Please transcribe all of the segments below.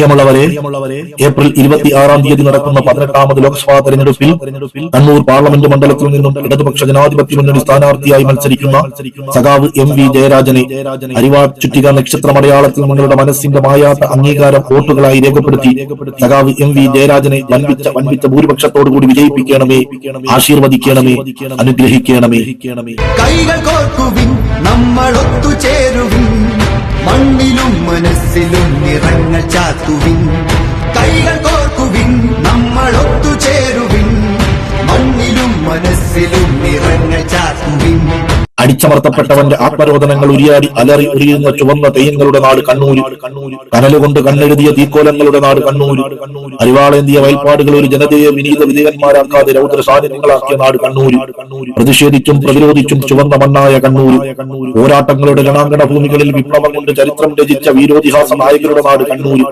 പ്രിയമുള്ളവരെ ഏപ്രിൽ ഇരുപത്തി ആറാം തീയതി നടക്കുന്ന പതിനെട്ടാമത് ലോക്സഭാ തെരഞ്ഞെടുപ്പിൽ കണ്ണൂർ പാർലമെന്റ് മണ്ഡലത്തിൽ നിന്നും ഇടതുപക്ഷ ജനാധിപത്യ മുന്നണി സ്ഥാനാർത്ഥിയായി മത്സരിക്കുന്ന സഖാവ് എം വി ജയരാജനെ അരിവാ ചുറ്റിക നക്ഷത്രമടയാളത്തിൽ നിങ്ങളുടെ മനസ്സിന്റെ മായാത്ത അംഗീകാരം വോട്ടുകളായി രേഖപ്പെടുത്തി സഖാവ് എം വി ജയരാജനെ വൻപിച്ച വൻപിച്ച ഭൂരിപക്ഷത്തോടുകൂടി വിജയിപ്പിക്കണമേ ആശീർവദിക്കണമേ അനുഗ്രഹിക്കണമേ. കൈകൾ കോർക്കുവിൻ നമ്മൾ ഒത്തുചേരുവിൻ. മണ്ണിലും മനസ്സിലും നിറങ്ങൾ ചാത്തുവിൻ. അടിച്ചമർത്തപ്പെട്ടവന്റെ ആത്മരോധനങ്ങൾ ഉരിയാടി അലറി ഉരിയുന്ന ചുവന്ന തെയ്യങ്ങളുടെ നാട് കണ്ണൂര്. കനലുകൊണ്ട് കണ്ണെഴുതിയ തീക്കോലങ്ങളുടെ നാട് കണ്ണൂര്. അരിവാളേന്തിയ വയൽപ്പാടുകൾ ഒരു ജനതയെ വിനീത വിധേയന്മാരാക്കാതെ രൗദ്ര സാന്നിധ്യങ്ങളാക്കിയ നാട് കണ്ണൂര്. പ്രതിഷേധിച്ചും പ്രതിരോധിച്ചും ചുവന്ന മണ്ണായ കണ്ണൂര്. പോരാട്ടങ്ങളുടെ ഗണാങ്കണ ഭൂമികളിൽ വിപ്ലവം കൊണ്ട് ചരിത്രം രചിച്ച വീരോതിഹാസ നായകരുടെ നാട് കണ്ണൂര്.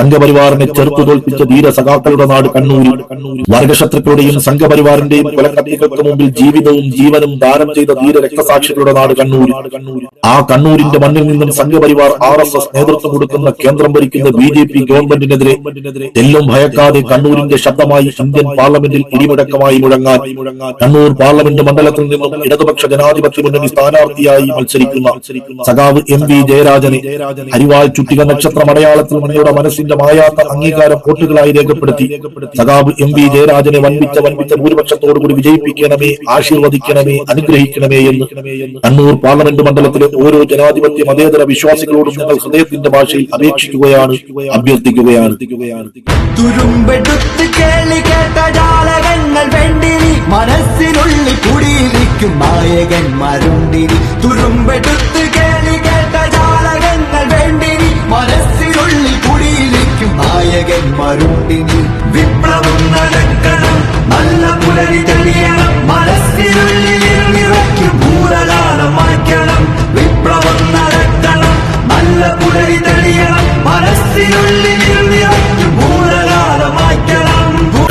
സംഘപരിവാറിനെ ചെറുത്തു തോൽപ്പിച്ച ധീര സഖാക്കളുടെ നാട് കണ്ണൂര്. വർഗശത്രുക്കളുടെയും സംഘപരിവാറിന്റെയും കൊലക്കത്തികൾക്ക് മുമ്പിൽ ജീവിതവും ജീവനും ദാനം ചെയ്ത ധീര രക്തസാക്ഷികളുടെ നാട് കണ്ണൂർ ആ കണ്ണൂരിന്റെ മണ്ണിൽ നിന്നും സംഘപരിവാർ ആർ എസ് എസ് നേതൃത്വം കൊടുക്കുന്ന കേന്ദ്രം ഭരിക്കുന്ന ബി ജെ പി ഗവൺമെന്റിനെതിരെ എല്ലും ഭയക്കാതെ കണ്ണൂരിന്റെ ശബ്ദമായി ഇന്ത്യൻ പാർലമെന്റിൽ ഇടിമുടക്കമായി മുഴങ്ങാൻ കണ്ണൂർ പാർലമെന്റ് മണ്ഡലത്തിൽ നിന്നും ഇടതുപക്ഷ ജനാധിപത്യ മുന്നണി സ്ഥാനാർത്ഥിയായി മത്സരിക്കുന്ന സഖാവ് എം വി ജയരാജനെ അരിവാൾ ചുറ്റിക നക്ഷത്രം അടയാളത്തിൽ മണിയുടെ മനസ്സിന്റെ മായാത്ത അംഗീകാരം വോട്ടുകളായി രേഖപ്പെടുത്തി സഖാവ് എം വി ജയരാജനെ വൻപിച്ച വൻപിച്ച ഭൂരിപക്ഷത്തോടുകൂടി വിജയിപ്പിക്കണമേ ആശീർവദിക്കണമേ അനുഗ്രഹിക്കണമേ എന്ന് കണ്ണൂർ പാർലമെന്റ് മണ്ഡലത്തിലെ ഓരോ ജനാധിപത്യ മതേതര വിശ്വാസികളോടും ഞങ്ങൾ ഹൃദയത്തിന്റെ ഭാഷയിൽ അപേക്ഷിക്കുകയാണ് അഭ്യർത്ഥിക്കുകയാണ്. തുരുമ്പെടുത്ത് കേളി കേട്ട ജാലകങ്ങൾ വേണ്ടിനി മനസ്സിനുള്ളിൽ കുടിയിരിക്കും നായകന്മാരുണ്ടിനി. തുരുമ്പെടുത്ത്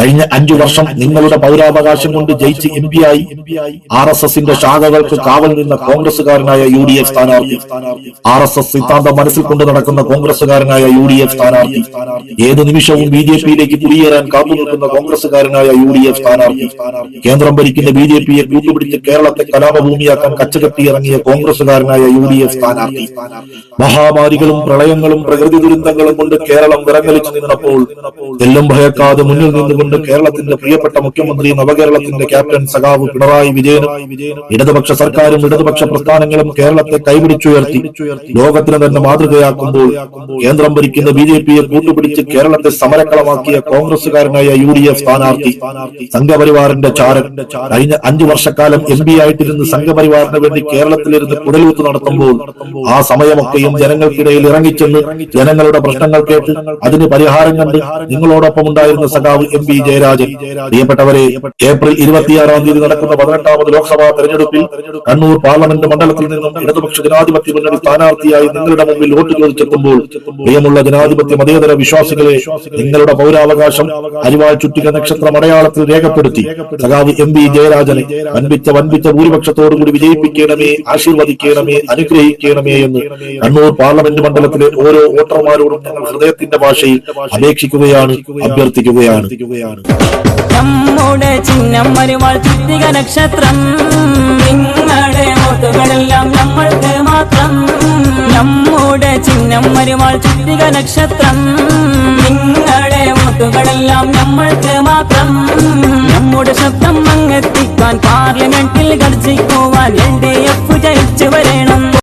കഴിഞ്ഞ അഞ്ചു വർഷം നിങ്ങളുടെ പൗരാവകാശം കൊണ്ട് ജയിച്ച് എം പി ആയി ആർ എസ് എസിന്റെ ശാഖകൾക്ക് കാവൽ നിന്ന കോൺഗ്രസുകാരനായ യു ഡി എഫ് സ്ഥാനാർത്ഥി. ആർ എസ് എസ് സിദ്ധാന്തം മനസ്സിൽ കൊണ്ട് നടക്കുന്ന കോൺഗ്രസുകാരനായ യു ഡി എഫ് സ്ഥാനാർത്ഥി. ഏത് നിമിഷവും ബി ജെ പിയിലേക്ക് കുടിയേറാൻ കാത്തു നിൽക്കുന്ന കോൺഗ്രസുകാരനായ യു ഡി എഫ് സ്ഥാനാർത്ഥി. കേന്ദ്രം ഭരിക്കുന്ന ബി ജെ പിയെ കൂട്ടുപിടിച്ച് കേരളത്തെ കലാപഭൂമിയാക്കാൻ കച്ചകത്തി ഇറങ്ങിയ കോൺഗ്രസുകാരനായ യു ഡി എഫ് സ്ഥാനാർത്ഥി. മഹാമാരികളും പ്രളയങ്ങളും പ്രകൃതി ദുരന്തങ്ങളും കൊണ്ട് കേരളം വിറങ്ങലിച്ചു നിന്നപ്പോൾ എല്ലാം ഭയക്കാതെ മുന്നിൽ നിന്നുകൊണ്ട് കേരളത്തിന്റെ പ്രിയപ്പെട്ട മുഖ്യമന്ത്രി നവകേരളത്തിന്റെ ക്യാപ്റ്റൻ സഖാവ് പിണറായി വിജയനും ഇടതുപക്ഷ സർക്കാരും ഇടതുപക്ഷ പ്രസ്ഥാനങ്ങളും കേരളത്തെ കൈപിടിച്ചുയർത്തി. ലോകത്തിന് തന്നെ മാതൃകയാക്കുമ്പോൾ കേന്ദ്രം ഭരിക്കുന്ന ബി ജെ പിയെ കൂട്ടുപിടിച്ച് കേരളത്തെ സമരക്കളമാക്കിയ കോൺഗ്രസുകാരനായ യു ഡി എഫ് സ്ഥാനാർത്ഥി സംഘപരിവാറിന്റെ ചാരൻ. കഴിഞ്ഞ അഞ്ചു വർഷക്കാലം എം പി ആയിട്ടിരുന്ന് സംഘപരിവാറിന് വേണ്ടി കേരളത്തിലിരുന്ന് കുടലൂത്ത് നടത്തുമ്പോൾ ആ സമയമൊക്കെയും ജനങ്ങൾക്കിടയിൽ ഇറങ്ങിച്ചെന്ന് ജനങ്ങളുടെ പ്രശ്നങ്ങൾ കേട്ട് അതിന് പരിഹാരം കണ്ട് നിങ്ങളോടൊപ്പം ഉണ്ടായിരുന്ന സഖാവ് എം പി ജയരാജൻ. പ്രിയപ്പെട്ടവരെ ഏപ്രിൽ ഇരുപത്തിയാറാം തീയതി നടക്കുന്ന പതിനെട്ടാമത് ലോക്സഭാ തെരഞ്ഞെടുപ്പിൽ കണ്ണൂർ പാർലമെന്റ് മണ്ഡലത്തിൽ നിന്നും ഇടതുപക്ഷ ജനാധിപത്യ മുന്നണി സ്ഥാനാർത്ഥിയായി നിങ്ങളുടെ മുമ്പിൽ വോട്ട് ചോദിച്ചെത്തുമ്പോൾ പ്രിയമുള്ള ജനാധിപത്യ മതേതര വിശ്വാസികളെ നിങ്ങളുടെ പൗരാവകാശം അരിവാൾ ചുറ്റിക നക്ഷത്രം അടയാളത്തിൽ രേഖപ്പെടുത്തി. സഖാവ് എം വി ജയരാജനെ വൻപിച്ച വൻപിച്ച ഭൂരിപക്ഷത്തോടുകൂടി വിജയിപ്പിക്കണമേ ആശീർവദിക്കണമേ അനുഗ്രഹിക്കണമേ എന്ന് കണ്ണൂർ പാർലമെന്റ് മണ്ഡലത്തിലെ ഓരോ വോട്ടർമാരോടും ഞങ്ങൾ ഹൃദയത്തിന്റെ ഭാഷയിൽ അപേക്ഷിക്കുകയാണ് അഭ്യർത്ഥിക്കുകയാണ്. നമ്മുടെ ചിഹ്നം ചുറ്റിക നക്ഷത്രം നിങ്ങളുടെ വോട്ടുകളെല്ലാം നമ്മൾക്ക് മാത്രം. നമ്മുടെ ചിഹ്നം ചുറ്റിക നക്ഷത്രം നിങ്ങളുടെ വോട്ടുകളെല്ലാം നമ്മൾക്ക് മാത്രം. നമ്മുടെ ശബ്ദം അങ്ങെത്തിക്കാൻ പാർലമെന്റിൽ ഗർജിക്കുവാൻ എൽ ഡി എഫ്